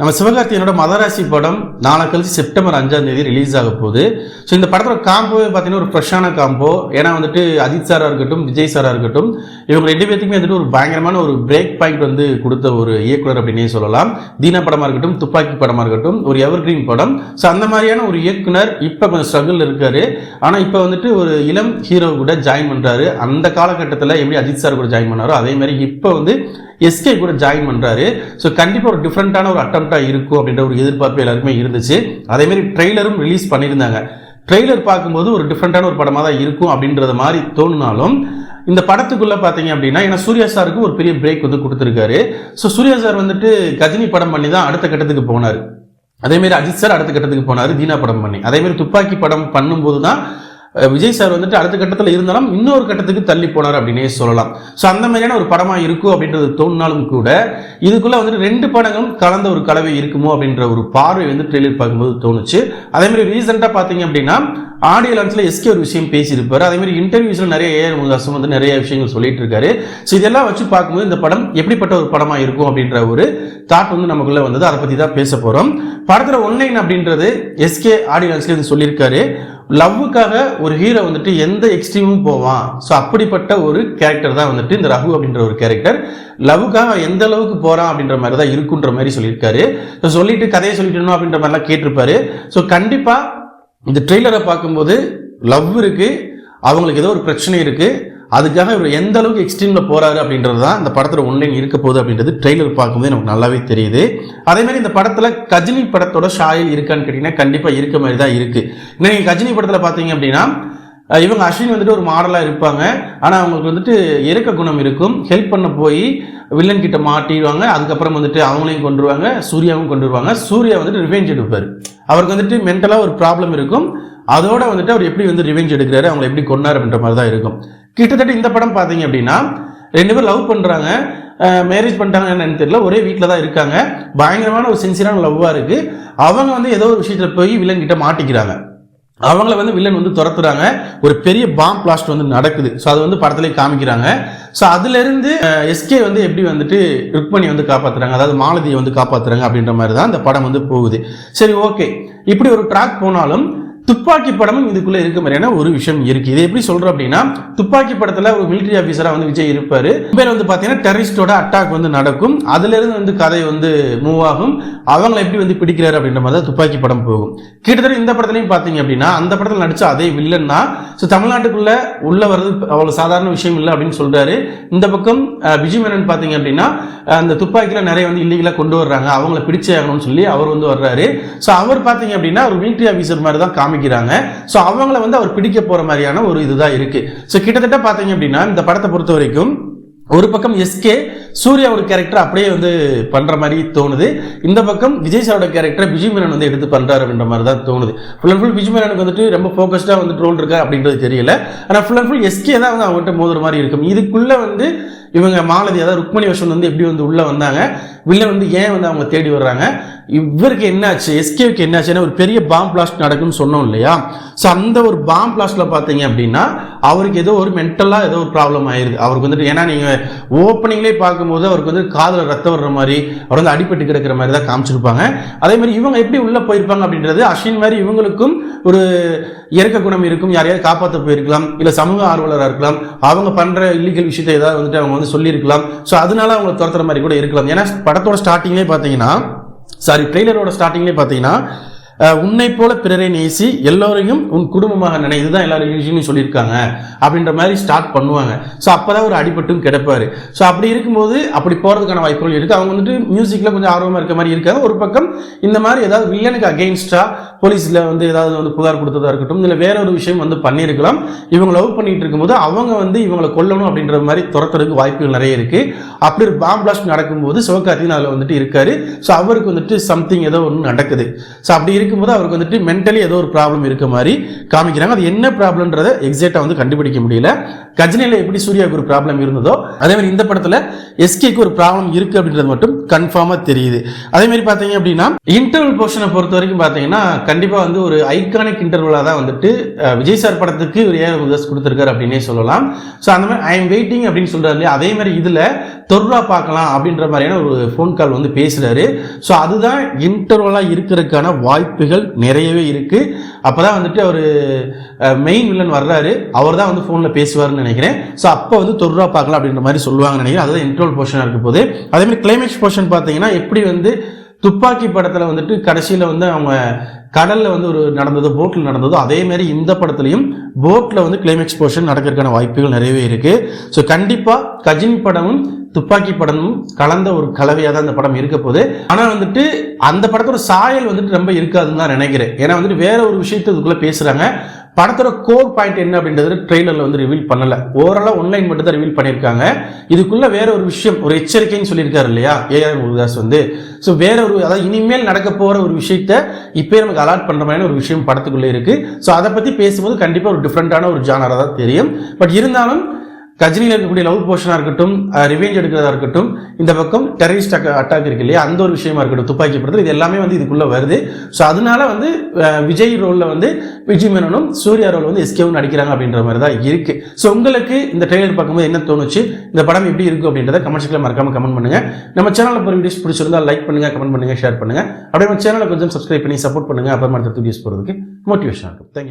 நம்ம சிவகார்த்தியனோட மதராசி படம் நாளை கழிச்சு செப்டம்பர் அஞ்சாம் தேதி ரிலீஸ் ஆக போகுது. ஸோ இந்த படத்தோட காம்போவே பார்த்தீங்கன்னா ஒரு ஃப்ரெஷ்ஷான காம்போ ஏன்னா வந்துட்டு அஜித் சாராக இருக்கட்டும் விஜய் சாராக இருக்கட்டும் இவங்க ரெண்டு பேர்த்துக்குமே வந்துட்டு ஒரு பயங்கரமான ஒரு பிரேக் பாயிண்ட் வந்து கொடுத்த ஒரு இயக்குனர் அப்படின்னே சொல்லலாம். தீனா படமாக இருக்கட்டும் துப்பாக்கி படமாக இருக்கட்டும் ஒரு எவர் கிரீன் படம். ஸோ அந்த மாதிரியான ஒரு இயக்குனர் இப்போ கொஞ்சம் ஸ்ட்ரகிள் இருக்காரு. ஆனால் இப்போ வந்துட்டு ஒரு இளம் ஹீரோ கூட ஜாயின் பண்ணுறாரு அந்த காலகட்டத்தில் எப்படி அஜித் சார் கூட ஜாயின் பண்ணாரோ அதே மாதிரி இப்போ வந்து எஸ்கே கூட ஜாயின் பண்ணுறாரு ஸோ கண்டிப்பாக ஒரு டிஃப்ரெண்ட்டான ஒரு அட்டம்ப்டாக இருக்கும் அப்படின்ற ஒரு எதிர்பார்ப்பு எல்லாருக்குமே இருந்துச்சு. அதேமாரி ட்ரெய்லரும் ரிலீஸ் பண்ணியிருந்தாங்க. ட்ரெய்லர் பார்க்கும்போது ஒரு டிஃப்ரெண்ட்டான ஒரு படமாக தான் இருக்கும் அப்படின்றத மாதிரி தோணுனாலும் இந்த படத்துக்குள்ளே பார்த்தீங்க அப்படின்னா ஏன்னா சூர்யா சாருக்கு ஒரு பெரிய பிரேக் வந்து கொடுத்துருக்காரு. ஸோ சூர்யா சார் வந்துட்டு கஜினி படம் பண்ணி தான் அடுத்த கட்டத்துக்கு போனார். அதேமாரி அஜித் சார் அடுத்த கட்டத்துக்கு போனார் தீனா படம் பண்ணி. அதேமாரி துப்பாக்கி படம் பண்ணும்போது தான் விஜய் சார் வந்துட்டு அடுத்த கட்டத்தில் இருந்தாலும் இன்னொரு கட்டத்துக்கு தள்ளி போனார் அப்படின்னே சொல்லலாம். ஸோ அந்த மாதிரியான ஒரு படமாக இருக்கும் அப்படின்றது தோணினாலும் கூட இதுக்குள்ள வந்துட்டு ரெண்டு படங்களும் கலந்த ஒரு கலவை இருக்குமோ அப்படின்ற ஒரு பார்வை வந்து ட்ரெய்லர் பார்க்கும்போது தோணுச்சு. அதே மாதிரி ரீசெண்டாக பார்த்தீங்க அப்படின்னா ஆடியோ லான்ச்சில் எஸ்கே ஒரு விஷயம் பேசியிருப்பாரு. அதே மாதிரி இன்டர்வியூஸில் நிறைய ஏஆர் முருகாசம் வந்து நிறைய விஷயங்கள் சொல்லிட்டு இருக்காரு. ஸோ இதெல்லாம் வச்சு பார்க்கும்போது இந்த படம் எப்படிப்பட்ட ஒரு படமா இருக்கும் அப்படின்ற ஒரு தாட் வந்து நமக்குள்ள வந்தது. அதை பத்தி தான் பேச போறோம். படத்துல ஒன்லைன் அப்படின்றது எஸ்கே ஆடியோ லான்ச்ல வந்து சொல்லியிருக்காரு. லவ்வுக்காக ஒரு ஹீரோ வந்துட்டு எந்த எக்ஸ்ட்ரீமும் போவான். ஸோ அப்படிப்பட்ட ஒரு கேரக்டர் தான் வந்துட்டு இந்த ரகு அப்படின்ற ஒரு கேரக்டர் லவ்வுக்காக எந்த அளவுக்கு போகிறான் அப்படின்ற மாதிரி தான் இருக்குன்ற மாதிரி சொல்லியிருக்காரு. ஸோ சொல்லிட்டு கதையை சொல்லிட்டணும் அப்படின்ற மாதிரிலாம் கேட்டிருப்பாரு. ஸோ கண்டிப்பாக இந்த ட்ரெய்லரை பார்க்கும்போது லவ் இருக்குது அவங்களுக்கு ஏதோ ஒரு பிரச்சனை இருக்குது அதுக்காக இவர் எந்த அளவுக்கு எக்ஸ்ட்ரீமில் போகிறாரு அப்படின்றது தான் இந்த படத்தில் ஒன்லைன் இருக்க போகுது அப்படின்றது ட்ரெய்லர் பார்க்கும்போது நமக்கு நல்லாவே தெரியுது. அதேமாதிரி இந்த படத்தில் கஜினி படத்தோட ஷாயில் இருக்கான்னு கேட்டிங்கன்னா கண்டிப்பாக இருக்க மாதிரி தான் இருக்குது ஏன்னா நீங்கள் கஜினி படத்தில் பார்த்தீங்க அப்படின்னா இவங்க அஸ்வின் வந்துட்டு ஒரு மாடலாக இருப்பாங்க. ஆனால் அவங்களுக்கு வந்துட்டு இறக்க குணம் இருக்கும். ஹெல்ப் பண்ண போய் வில்லன் கிட்ட மாட்டிடுவாங்க. அதுக்கப்புறம் வந்துட்டு அவங்களையும் கொண்டுருவாங்க சூர்யாவும் கொண்டுருவாங்க சூர்யா வந்துட்டு ரிவெஞ்ச் எடுப்பார். அவருக்கு வந்துட்டு மென்டலாக ஒரு ப்ராப்ளம் இருக்கும். அதோட வந்துட்டு அவர் எப்படி வந்து ரிவெஞ்ச் எடுக்கிறாரு அவங்களை எப்படி கொண்டார் அப்படின்ற மாதிரி தான் இருக்கும். கிட்டத்தட்ட இந்த படம் பார்த்தீங்க அப்படின்னா ரெண்டு பேரும் லவ் பண்ணுறாங்க மேரேஜ் பண்ணிட்டாங்க என்னன்னு தெரியல. ஒரே வீட்டில் தான் இருக்காங்க. பயங்கரமான ஒரு சின்சியரான லவ்வாக இருக்குது அவங்க வந்து ஏதோ ஒரு விஷயத்தில் போய் வில்லன் கிட்ட மாட்டிக்கிறாங்க. அவங்கள வந்து வில்லன் வந்து துரத்துறாங்க. ஒரு பெரிய பாம் பிளாஸ்ட் வந்து நடக்குது. ஸோ அது வந்து படத்துலேயே காமிக்கிறாங்க. ஸோ அதுலேருந்து எஸ்கே வந்து எப்படி வந்துட்டு ருக்மணி வந்து காப்பாற்றுறாங்க அதாவது மாலதியை வந்து காப்பாத்துறாங்க அப்படின்ற மாதிரி தான் இந்த படம் வந்து போகுது. சரி ஓகே இப்படி ஒரு ட்ராக் போனாலும் துப்பாக்கி படமும் இதுக்குள்ள இருக்க மாதிரியான ஒரு விஷயம் இருக்கு. இதை எப்படி சொல்றோம் அப்படின்னா துப்பாக்கி படத்துல ஒரு மிலிட்டரி ஆபீசரா வந்து விஜய் இருப்பாரு. பேர் வந்து பாத்தீங்கன்னா டெரரிஸ்டோட அட்டாக் வந்து நடக்கும். அதுல இருந்து வந்து கதை வந்து மூவ் ஆகும். அவங்களை எப்படி வந்து பிடிக்கிறாரு அப்படின்ற மாதிரி தான் துப்பாக்கி படம் போகும். கிட்டத்தட்ட இந்த படத்துலயும் பாத்தீங்க அப்படின்னா அந்த படத்துல நடிச்ச அதே வில்லன் தான். ஸோ தமிழ்நாட்டுக்குள்ள உள்ள வர்றது அவ்வளவு சாதாரண விஷயம் இல்லை அப்படின்னு சொல்றாரு. இந்த பக்கம் விஜய் மேனன் பாத்தீங்க அப்படின்னா அந்த துப்பாக்கியில நிறைய வந்து இல்லீகலா கொண்டு வர்றாங்க. அவங்கள பிடிச்சே ஆகணும்னு சொல்லி அவர் வந்து வர்றாரு. ஸோ அவர் பாத்தீங்க அப்படின்னா ஒரு மிலிட்டரி ஆபீசர் மாதிரி தான் காமிக்கிறாங்க. ஸோ அவங்கள வந்து அவர் பிடிக்க போற மாதிரியான ஒரு இதுதான் இருக்கு. ஸோ கிட்டத்தட்ட பாத்தீங்க அப்படின்னா இந்த படத்தை பொறுத்த வரைக்கும் ஒரு பக்கம் எஸ்கே சூர்யாவோட கேரக்டர் அப்படியே வந்து பண்ற மாதிரி தோணுது. இந்த பக்கம் விஜய் சாரோட கேரக்டர் விஜய் மேனன் வந்து எடுத்து பண்றாரு அப்படின்ற மாதிரி தான் தோணுது. ஃபுல் அண்ட் ஃபுல் விஜய் மேனனுக்கு வந்துட்டு ரொம்ப ஃபோக்கஸ்டா வந்து ரோல் இருக்கா அப்படின்றது தெரியல. ஆனால் ஃபுல் அண்ட் ஃபுல் எஸ்கே தான் வந்து அவங்ககிட்ட மோதுற மாதிரி இருக்கும். இதுக்குள்ள வந்து இவங்க மாலதி அதாவது ருக்மணி வசந்த் வந்து எப்படி வந்து உள்ளே வந்தாங்க வில்லன் வந்து ஏன் வந்து அவங்க தேடி வர்றாங்க இவருக்கு என்னாச்சு எஸ்கேவுக்கு என்னாச்சுன்னா ஒரு பெரிய பாம் பிளாஸ்ட் நடக்கும்னு சொன்னோம் இல்லையா? ஸோ அந்த ஒரு பாம் பிளாஸ்ட்டில் பார்த்தீங்க அப்படின்னா அவருக்கு ஏதோ ஒரு மென்டலாக ஏதோ ஒரு ப்ராப்ளம் ஆயிருது. அவருக்கு வந்துட்டு ஏன்னா நீங்கள் ஓப்பனிங்லேயே பார்க்கும்போது அவருக்கு வந்து காதில் ரத்தம் வர்ற மாதிரி அவர் வந்து அடிபட்டு கிடக்கிற மாதிரி தான் காமிச்சிருப்பாங்க. அதே மாதிரி இவங்க எப்படி உள்ளே போயிருப்பாங்க அப்படின்றது அஸ்வின் மாதிரி இவங்களுக்கும் ஒரு இயற்கை குணம் இருக்கும் யாரையாவது காப்பாற்ற போயிருக்கலாம் இல்லை சமூக ஆர்வலராக இருக்கலாம் அவங்க பண்ணுற இல்லீகல் விஷயத்தை ஏதாவது வந்துட்டு அவங்க வந்து சொல்லியிருக்கலாம். ஸோ அதனால அவங்க துரத்துற மாதிரி கூட இருக்கலாம். ஏன்னா படத்தோட ஸ்டார்டிங்லேயே பார்த்தீங்கன்னா சாரி ட்ரெய்லரோட ஸ்டார்டிங்லேயே பார்த்தீங்கன்னா உன்னை போல பிறரை நேசி எல்லோரையும் உன் குடும்பமாக நினை இதுதான் எல்லாரும் ரிலீஜனும் சொல்லியிருக்காங்க அப்படின்ற மாதிரி ஸ்டார்ட் பண்ணுவாங்க. ஸோ அப்போதான் ஒரு அடிபட்டும் கிடப்பார். ஸோ அப்படி இருக்கும்போது அப்படி போகிறதுக்கான வாய்ப்புகள் இருக்குது அவங்க வந்துட்டு மியூசிக்கில் கொஞ்சம் ஆர்வமாக இருக்க மாதிரி இருக்காங்க. ஒரு பக்கம் இந்த மாதிரி ஏதாவது வில்லனுக்கு அகெயின்ஸ்டாக போலீஸில் வந்து ஏதாவது வந்து புகார் கொடுத்ததா இருக்கட்டும் இல்லை வேற ஒரு விஷயம் வந்து பண்ணியிருக்கலாம். இவங்க லவ் பண்ணிட்டு இருக்கும்போது அவங்க வந்து இவங்களை கொல்லணும் அப்படின்ற மாதிரி துரத்துறதுக்கு வாய்ப்புகள் நிறைய இருக்கு. அப்படி ஒரு பாம் பிளாஸ்ட் நடக்கும்போது சிவகார்த்திகன் அதில் வந்துட்டு இருக்காரு. ஸோ அவருக்கு வந்துட்டு சம்திங் ஏதோ ஒன்று நடக்குது. ஸோ அப்படி இருக்கும்போது அவருக்கு வந்துட்டு மென்டலி ஏதோ ஒரு ப்ராப்ளம் இருக்க மாதிரி காமிக்கிறாங்க. அது என்ன ப்ராப்ளம்ன்றதை எக்ஸாக்டாக வந்து கண்டுபிடிக்க முடியல. கஜினியில் எப்படி சூர்யாவுக்கு ஒரு ப்ராப்ளம் இருந்ததோ அதே மாதிரி இந்த படத்தில் எஸ்கேக்கு ஒரு ப்ராப்ளம் இருக்கு அப்படின்றது மட்டும் கன்ஃபார்மாக தெரியுது. அதே மாதிரி பார்த்தீங்க அப்படின்னா இன்டர்வல் போர்ஷனை பொறுத்த வரைக்கும் பார்த்தீங்கன்னா கண்டிப்பாக வந்து ஒரு ஐகானிக் இன்டர்வலாக தான் வந்துட்டு விஜய் சார் படத்துக்கு ஒரு ஏஆர் முருகதாஸ் கொடுத்துருக்காரு அப்படின்னே சொல்லலாம். ஸோ அந்த மாதிரி ஐ எம் வெயிட்டிங் அப்படின்னு சொல்றாரு இல்லையா? அதே மாதிரி இதில் தொர்ரா பார்க்கலாம் அப்படின்ற மாதிரியான ஒரு ஃபோன் கால் வந்து பேசுகிறாரு ஸோ அதுதான் இன்டர்வலாக இருக்கிறதுக்கான வாய்ப்புகள் நிறையவே இருக்குது அப்போ தான் வந்துட்டு அவர் மெயின் வில்லன் வர்றாரு. அவர் தான் வந்து ஃபோனில் பேசுவார்னு நினைக்கிறேன். ஸோ அப்போ வந்து தொர்ரா பார்க்கலாம் அப்படின்ற மாதிரி சொல்லுவாங்கன்னு நினைக்கிறேன். அதுதான் இன்ட்ரோல் போர்ஷனாக இருக்க போது அதே மாதிரி கிளைமேக்ஸ் போர்ஷன் பார்த்தீங்கன்னா எப்படி வந்து துப்பாக்கி படத்தில் வந்துட்டு கடைசியில் வந்து அவங்க கடலில் வந்து ஒரு நடந்ததோ போட்டில் நடந்ததோ அதே மாதிரி இந்த படத்துலையும் போட்டில் வந்து கிளைமேக்ஸ் போர்ஷன் நடக்கிறதுக்கான வாய்ப்புகள் நிறையவே இருக்குது ஸோ கண்டிப்பாக கஜின் படமும் துப்பாக்கி படமும் கலந்த ஒரு கலவையாக தான் இந்த படம் இருக்க போகுது. ஆனால் வந்துட்டு அந்த படத்தோட சாயல் வந்துட்டு ரொம்ப இருக்காதுன்னு தான் நினைக்கிறேன். ஏன்னா வந்துட்டு வேற ஒரு விஷயத்தை இதுக்குள்ளே பேசுகிறாங்க படத்தோட கோர் பாயிண்ட் என்ன அப்படின்றது ட்ரெய்லரில் வந்து ரிவீல் பண்ணல. ஓவராலாக ஒன்லைன் மட்டும் தான் ரிவீல் பண்ணியிருக்காங்க. இதுக்குள்ள வேற ஒரு விஷயம் ஒரு எச்சரிக்கைன்னு சொல்லியிருக்காரு இல்லையா? ஏஆர் முருகதாஸ் வந்து. ஸோ வேற ஒரு அதாவது இனிமேல் நடக்க போகிற ஒரு விஷயத்த இப்போ நமக்கு அலாட் பண்ணுற மாதிரியான ஒரு விஷயம் படத்துக்குள்ளே இருக்கு. ஸோ அதை பற்றி பேசும்போது கண்டிப்பாக ஒரு டிஃப்ரெண்டான ஒரு ஜானராக தான் தெரியும். பட் இருந்தாலும் கஜினியில் இருக்கக்கூடிய லவ் போர்ஷனாக இருக்கட்டும் ரிவெஞ்ச் எடுக்கிறதா இருக்கட்டும் இந்த பக்கம் டெரரிஸ்ட் அட்டாக் இருக்கு இல்லையா? அந்த ஒரு விஷயமா இருக்கட்டும் துப்பாக்கி படத்தில் இது எல்லாமே வந்து இதுக்குள்ள வருது. ஸோ அதனால வந்து விஜய் ரோலில் வந்து விஜய் மேனனும் சூர்யா ரோல் வந்து எஸ்கேவும் நடிக்கிறாங்க அப்படின்ற மாதிரி தான் இருக்கு. ஸோ உங்களுக்கு இந்த ட்ரெய்லர் பார்க்கும்போது என்ன தோணுச்சு? இந்த படம் எப்படி இருக்கும் அப்படின்றத கமெண்ட் மறக்காம கமெண்ட் பண்ணுங்க. நம்ம சேனலில் போகிற வீடியோஸ் பிடிச்சிருந்தா லைக் பண்ணுங்க கமெண்ட் பண்ணுங்க ஷேர் பண்ணுங்க. அப்படியே நம்ம சேனலை கொஞ்சம் சப்ஸ்கிரைப் பண்ணி சப்போர்ட் பண்ணுங்க. அப்புறமா அடுத்த வீடியோஸ் போகிறதுக்கு மோட்டிவேஷன் இருக்கும் தேங்க்யூ